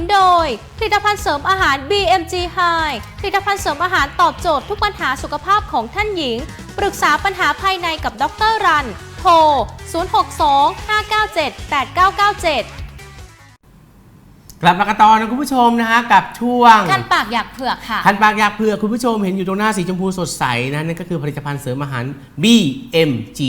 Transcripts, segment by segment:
นโดย ผลิตภัณฑ์เสริมอาหาร BMG High ผลิตภัณฑ์เสริมอาหารตอบโจทย์ทุกปัญหาสุขภาพของท่านหญิง ปรึกษาปัญหาภายในกับดรรัน โทร 062 597 8997กลับมากันต่อนะคุณผู้ชมนะฮะกับช่วงคันปากอยากเผือกค่ะคันปากอยากเผือกคุณผู้ชมเห็นอยู่ตรงหน้าสีชมพูสดใสนะนั่นก็คือผลิตภัณฑ์เสริมอาหาร BMG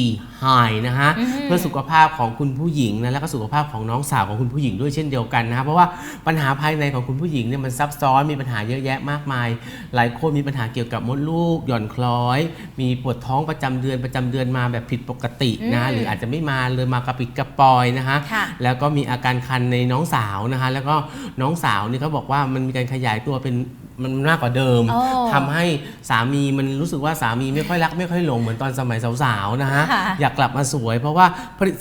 High นะฮะอืมเพื่อสุขภาพของคุณผู้หญิงนะแล้วก็สุขภาพของน้องสาวของคุณผู้หญิงด้วยเช่นเดียวกันนะฮะเพราะว่าปัญหาภายในของคุณผู้หญิงเนี่ยมันซับซ้อนมีปัญหาเยอะแยะมากมาย หลายคนมีปัญหาเกี่ยวกับมดลูก หย่อนคล้อย มีปวดท้องประจำเดือนประจำเดือนมาแบบผิดปกตินะอืมหรืออาจจะไม่มาเลยมากระปิดกระปอยนะฮะค่ะแล้วก็มีอาการคันในน้องสาวนะคะแล้วก็น้องสาวนี่เขาบอกว่ามันมีการขยายตัวเป็นมันมากกว่าเดิม โอ้ทำให้สามีมันรู้สึกว่าสามีไม่ค่อยรักไม่ค่อยหลงเหมือนตอนสมัยสาวๆนะฮะค่ะ อยากกลับมาสวย เพราะว่า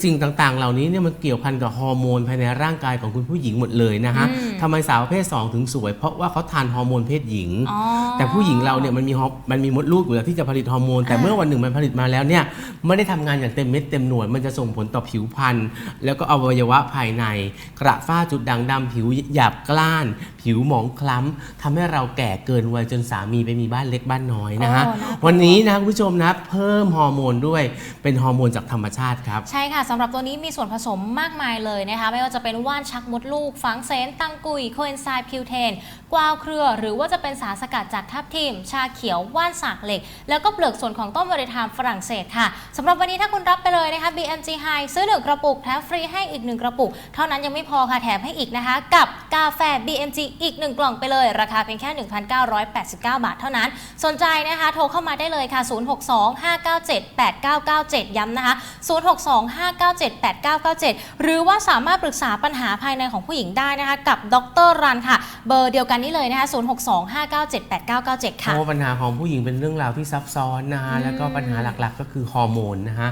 สิ่งต่างๆ เหล่านี้เนี่ยมันเกี่ยวพันกับฮอร์โมนภายในร่างกายของคุณผู้หญิงหมดเลยนะฮะอืมทำไมสาวประเพศ2ถึงสวย เพราะว่าเขาทานฮอร์โมนเพศหญิง อ๋อ แต่ผู้หญิงเราเนี่ยมันมีฮอร์มันมีมดลูกอยู่แล้วที่จะผลิตฮอร์โมน แต่อ่า เมื่อวันหนึ่งมันผลิตมาแล้วเนี่ยไม่ได้ทำงานอย่างเต็มเม็ดเต็มหน่วย มันจะส่งผลต่อผิวพรรณแล้วก็อวัยวะภายใน กระฝ้าจุดด่างดำผิวหยาบกร้าน ผิวหมองคล้ำทำให้เราแก่เกินวัยจนสามีไปมีบ้านเล็กบ้านน้อยนะฮะ โอ้น่ากลัว วันนี้นะคุณผู้ชมนะเพิ่มฮอร์โมนด้วยเป็นฮอร์โมนจากธรรมชาติครับ ใช่ค่ะสำหรับตัวนี้มีส่วนผสมมากมายเลยนะคะ ไม่ว่าจะเป็นว่านชักมดลูกฝังเซนตังกุยโคเอนไซม์พิวเทน กวาวเครือ หรือว่าจะเป็นสารสกัดจากทับทิม ชาเขียวว่านสากเหล็ก แล้วก็เปลือกส่วนของต้นวอริทามฝรั่งเศสค่ะสำหรับวันนี้ถ้าคุณรับไปเลยนะคะ BMG High ซื้อหนึ่งกระปุกแถมฟรีให้อีกหนึ่งกระปุก เท่านั้นยังไม่พอค่ะแถมให้อีกนะคะ กับกาแฟ BMG อีกหนึ่งกล่องไปเลย ราคาเพียงแค่1,989 บาทเท่านั้น สนใจนะคะโทรเข้ามาได้เลยค่ะ 062-597-8997 ย้ำนะคะ 062-597-8997 หรือว่าสามารถปรึกษาปัญหาภายในของผู้หญิงได้นะคะ กับดรรันค่ะ เบอร์เดียวกันนี้เลยนะคะ 062-597-8997 ค่ะเพราะว่าปัญหาของผู้หญิงเป็นเรื่องราวที่ซับซ้อนนะฮะแล้วก็ปัญหาหลักๆ ก็คือฮอร์โมนนะฮะ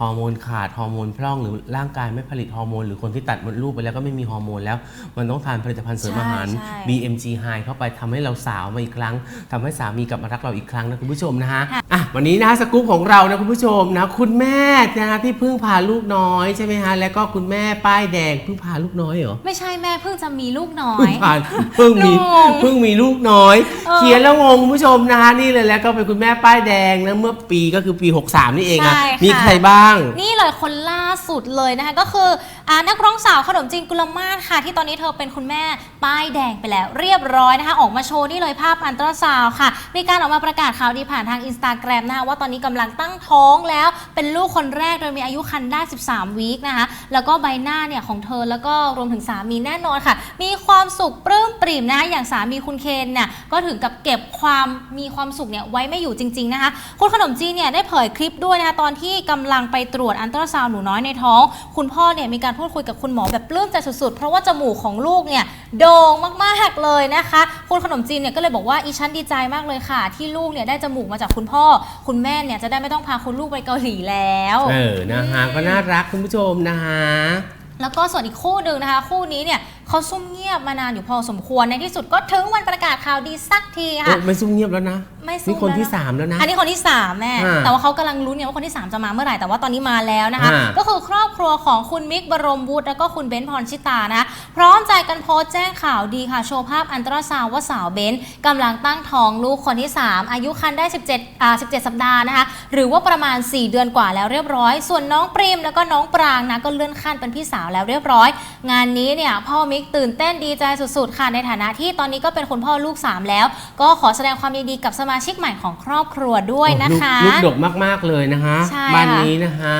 ฮอร์โมนขาดฮอร์โมนพร่องหรือร่างกายไม่ผลิตฮอร์โมนหรือคนที่ตัดมดลูกไปแล้วก็ไม่มีฮอร์โมนแล้ว มันต้องทานผลิตภัณฑ์เสริมอาหาร ใช่ BMG High เข้าไปทำให้เราสาวมาอีกครั้งทำให้สามีกลับมารักเราอีกครั้งนะคุณผู้ชมนะฮะค่ะอะวันนี้นะสกู๊ปของเรานะคุณผู้ชมนะคุณแม่นะฮะที่เพิ่งพาลูกน้อยใช่ไหมฮะแล้วก็คุณแม่ป้ายแดงเพิ่งพาลูกน้อยเหรอ ไม่ใช่แม่เพิ่งจะมีลูกน้อเพิ่งยผ่านเพิ่งมีงงเพิ่งมีลูกน้อย เออเขียนแล้วงงคุณผู้ชมนะฮะนี่เลยแล้วก็เป็นคุณแม่ป้ายแดงนะเมื่อปีก็คือปี 63 นี่เองอะใช่ค่ะ มีใครบ้างนี่เลยคนล่าสุดเลยนะคะก็คืออานักร้องสาวขนมจีนกุลมาศค่ะ ที่ตอนนี้เธอเป็นคุณแม่ป้ายแดงไปแล้ว เรียบร้อยนะคะ ออกมาโชว์นี่เลยภาพอันตราซาวค่ะ มีการออกมาประกาศข่าวดีผ่านทางอินสตาแกรมนะคะว่าตอนนี้กำลังตั้งท้องแล้วเป็นลูกคนแรกโดยมีอายุครรภ์ได้ 13 วีคนะคะ แล้วก็ใบหน้าเนี่ยของเธอแล้วก็รวมถึงสามีแน่นอนค่ะ มีความสุขปลื้มปริ่มนะคะอย่างสามีคุณเคนเนี่ยก็ถึงกับเก็บความมีความสุขเนี่ยไว้ไม่อยู่จริง ๆนะคะ คุณขนมจีนเนี่ยได้เผยคลิปด้วยนะคะตอนที่กำลังไปตรวจอันตราซาวน์หนูน้อยในท้อง คุณพ่อเนี่ยมีการพูดคุยกับคุณหมอแบบปลื้มใจสุดๆ เพราะว่าจมูกของลูกเนี่ยโด่งมากๆเลยนะคะ คุณขนมจีนเนี่ยก็เลยบอกว่าอีฉันดีใจมากเลยค่ะ ที่ลูกเนี่ยได้จมูกมาจากคุณพ่อ คุณแม่เนี่ยจะได้ไม่ต้องพาคุณลูกไปเกาหลีแล้วเออนะฮะก็น่ารักคุณผู้ชมนะฮะแล้วก็ส่วนอีกคู่หนึ่งนะคะ คู่นี้เนี่ยเขาซุ่มเงียบมานานอยู่พอสมควรในที่สุดก็ถึงวันประกาศข่าวดีสักทีเอค่ะอไม่ซุ่มเงียบแล้วนะไม่ซุ่มนี่คนที่ แล้วนะสามแล้วนะ อันนี้คนที่3แม่อ่าแต่ว่าเขากำลังลุ้นเนี่ยว่าคนที่3จะมาเมื่อไหร่แต่ว่าตอนนี้มาแล้วนะคะอ่าก็คือครอบครัวของคุณมิกบรมวุฒิแล้วก็คุณเบนซ์พรชิตานะพร้อมใจกันโพสต์แจ้งข่าวดีค่ะโชว์ภาพอันตราซาวด์ว่าสาวเบนซ์กำลังตั้งท้องลูกคนที่ 3 อายุครรภ์ได้ 17อ่า17 สัปดาห์นะคะหรือว่าประมาณ 4 เดือนกว่าแล้วเรียบร้อย ส่วนน้องปริมแล้วก็น้องปรางนะก็เลื่อนขั้นเป็นพี่สาวแล้วเรียบร้อย งานนี้เนี่ยพ่อมิกตื่นเต้นดีใจสุดๆค่ะในฐานะที่ตอนนี้ก็เป็นคุณพ่อลูก3แล้ว ก็ขอแสดงความยินดีกับสมาชิกใหม่ของครอบครัวด้วยนะคะ ลูกลูกดกมาก ๆ เลยนะฮะใช่บ้านค่ะนี้นะฮะ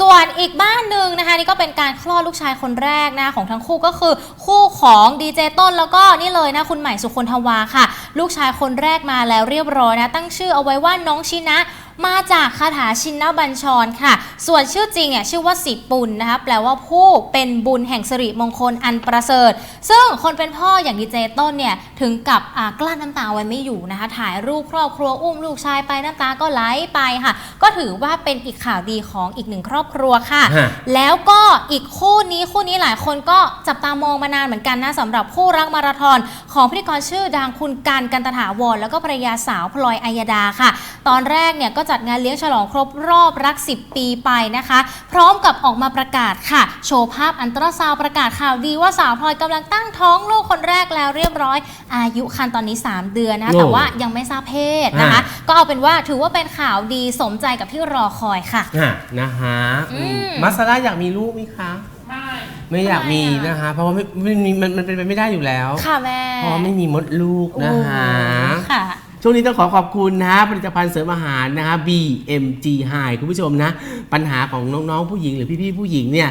ส่วนอีกบ้านหนึ่งนะคะนี่ก็เป็นการคลอดลูกชายคนแรกนะของทั้งคู่ก็คือ คู่ของดีเจต้นแล้วก็นี่เลยนะคุณใหม่สุคนทวาค่ะ ลูกชายคนแรกมาแล้วเรียบร้อยนะ ตั้งชื่อเอาไว้ว่าน้องชินะ มาจากคาถาชินนบัญชรค่ะ ส่วนชื่อจริงเนี่ยชื่อว่าสิปุลนะคะแปลว่าผู้เป็นบุญแห่งสิริมงคลอันประเสริฐ ซึ่งคนเป็นพ่ออย่างดีเจต้นเนี่ยถึงกับอ่ากลั้นน้ำตาไว้ไม่อยู่นะคะ ถ่ายรูปครอบครัวอุ้มลูกชายไปน้ำตาก็ไหลไปค่ะ ก็ถือว่าเป็นอีกข่าวดีของอีกหนึ่งครอบครัวค่ะฮะแล้วก็อีกคู่นี้คู่นี้หลายคนก็จับตามองมานานเหมือนกันนะสำหรับคู่รักมาราธอนของพิธีกรชื่อดังคุณการกันตถาวรแล้วก็ภรรยาสาวพลอยอัยดาค่ะ ตอนแรกเนี่ยก็จัดงานเลี้ยงฉลองครบรอบรัก 10 ปีไปนะคะ พร้อมกับออกมาประกาศค่ะ โชว์ภาพอันตราซาวด์ประกาศข่าวดีว่าสาวพลอยกำลังตั้งท้องลูกคนแรกแล้วเรียบร้อย อายุคันตอนนี้ 3 เดือนนะคะโอ้ แต่ว่ายังไม่ทราบเพศนะคะอะก็เอาเป็นว่าถือว่าเป็นข่าวดีสมใจกับที่รอคอยค่ะ อะนะฮะอืมมัสซาร่าอยากมีลูกไหมคะ ไม่อยากมีทำไมอะนะคะเพราะว่าไม่ไม่มีมันมันเป็นไปไม่ได้อยู่แล้ว ค่ะแม่เพราะว่าไม่มีมดลูกนะฮะ โอ้ค่ะ ช่วงนี้ต้องขอขอบคุณนะฮะผลิตภัณฑ์เสริมอาหารนะฮะ BMG High คุณผู้ชมนะ ปัญหาของน้องๆผู้หญิงหรือพี่ๆผู้หญิงเนี่ย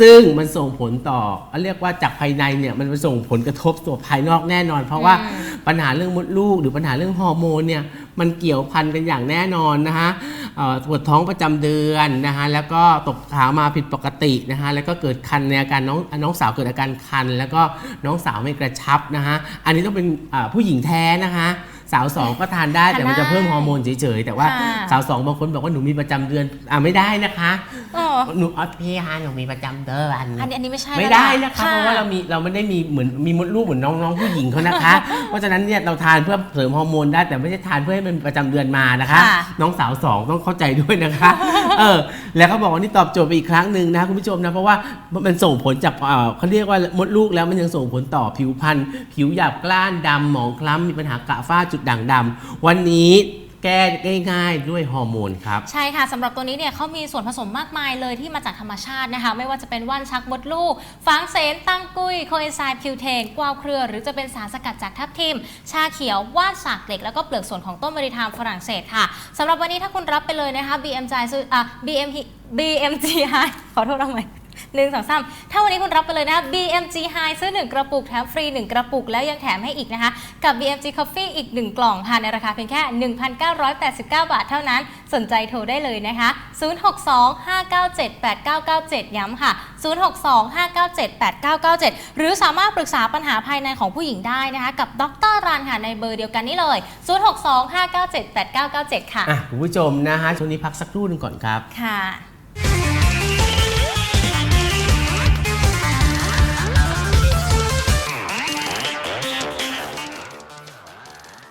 ซึ่งมันส่งผลต่อเรียกว่าจากภายในเนี่ยมันไปส่งผลกระทบต่อภายนอกแน่นอน เพราะว่าอืมปัญหาเรื่องมดลูก หรือปัญหาเรื่องฮอร์โมนเนี่ยมันเกี่ยวพันกันอย่างแน่นอนนะฮะเอ่อปวดท้องประจำเดือนนะฮะแล้วก็ตกขามาผิดปกตินะฮะแล้วก็เกิดคันในอาการน้องน้องสาวเกิดอาการคัน แล้วก็น้องสาวไม่กระชับนะฮะอันนี้ต้องเป็นอ่าผู้หญิงแท้นะคะ สาวสองก็ทานได้แต่มันจะเพิ่มฮอร์โมนเฉยๆแต่ว่าค่ะสาวสองบางคนบอกว่าหนูมีประจำเดือนอ่าไม่ได้นะคะอ๋อหนูอ๋อพี่ฮะหนูมีประจำเดือนอันนี้อันนี้ไม่ใช่ไม่แล้วได้นะคะเพราะว่าเรามีเราไม่ได้มีเหมือนมีมดลูกเหมือนน้องๆผู้หญิงเขานะคะ เพราะฉะนั้นเนี่ยเราทานเพื่อเสริมฮอร์โมนได้แต่ไม่ใช่ทานเพื่อให้มันประจำเดือนมานะคะค่ะน้องสาวสองต้องเข้าใจด้วยนะคะเออแล้วเขาบอกว่านี่ตอบโจทย์ไปอีกครั้งหนึ่งนะคุณผู้ชมนะเพราะว่ามันส่งผลจากเอ่อเขาเรียกว่ามดลูกแล้วมันยังส่งผลต่อผิวพรรณผิวหยาบกร้านดำหมองคล้ำมีปัญหากระฝ้าจุดดด่างดำวันนี้แก้ง่ายๆด้วยฮอร์โมนครับ ใช่ค่ะสำหรับตัวนี้เนี่ยเขามีส่วนผสมมากมายเลยที่มาจากธรรมชาตินะคะ ไม่ว่าจะเป็นว่านชักมดลูกฟางเสนตั้งกุ้ยโคเอนไซม์คิวเทนกวาวเครือ หรือจะเป็นสารสกัดจากทับทิม ชาเขียวว่านสากเหล็ก แล้วก็เปลือกส่วนของต้นมริธามฝรั่งเศสค่ะสำหรับวันนี้ถ้าคุณรับไปเลยนะคะ BMG อะ BM BMG ขอโทษเอาใหม หนึ่งสองสามถ้าวันนี้คุณรับไปเลยนะ BMG High ซื้องกระปุกแถมฟรีหนึ่งกระปุก แล้วยังแถมให้อีกนะคะ กับ BMG Coffee อีกหนึ่งกล่องค่ะในราคาเพียงแค่ 1,989 บาทเท่านั้น สนใจโทรได้เลยนะคะ 062-597-8997 ย้ำค่ะ 062-597-8997 หรือสามารถปรึกษาปัญหาภายในของผู้หญิงได้นะคะกับดรรันค่ะในเบอร์เดียวกันนี้เลย 062-597-8997 ค่ะ อะคุณผู้ชมนะฮะช่วงนี้พักสักครู่นึงก่อนครับ ค่ะ